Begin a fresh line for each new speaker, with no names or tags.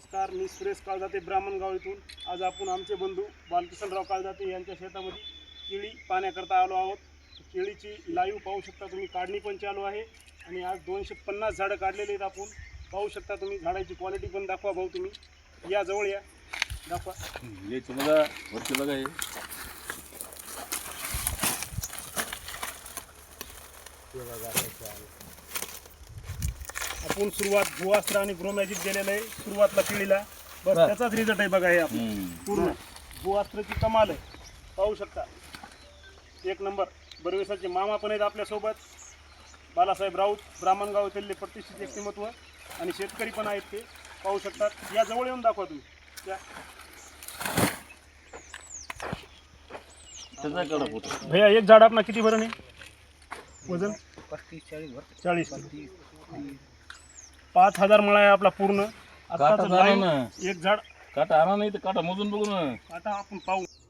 नमस्कार मी सुरेश काळजाते ब्राह्मणगाव इथून. आज आपण आमचे बंधू बालकिशनराव काळजाते यांच्या शेतामध्ये केळी पाण्याकरता आलो आहोत. केळीची लाईव्ह पाहू शकता तुम्ही काढणी पण चालू आहे. आणि आज दोनशे पन्नास झाडं काढलेली आहेत आपण. पाहू शकता तुम्ही झाडाची क्वालिटी पण दाखवा भाऊ तुम्ही. या जवळ या. दाखवा.
याची बघा वरती बघा हे.
आपण सुरुवात भुवास्त्र आणि ग्रोमॅजिक दिलेलं आहे सुरुवातला केळीला. बस त्याचाच रिझल्ट आहे बघा हे आपण. पूर्ण. भुवास्त्रची कमाल आहे. पाहू शकता. एक नंबर. बरवेसाचे मामा पण आहेत आपल्यासोबत. बालासाहेब राऊत ब्राह्मणगाव येथील प्रतिष्ठित व्यक्तिमत्व आणि शेतकरी पण आहेत ते. पाहू शकतात. या जवळ येऊन दाखवा तुम्ही. या.
त्याचा कडक होतो.
भैया एक झाड आपला किती भरण? आहे वजन?
पस्तीस चाळीस भर
चाळीस. पाच हजार मळा आहे आपला पूर्ण.
काटा झाला ना.
एक झाड.
काटा आणा नाही तर काटा मोजून बघू ना.
आता आपण पाहू.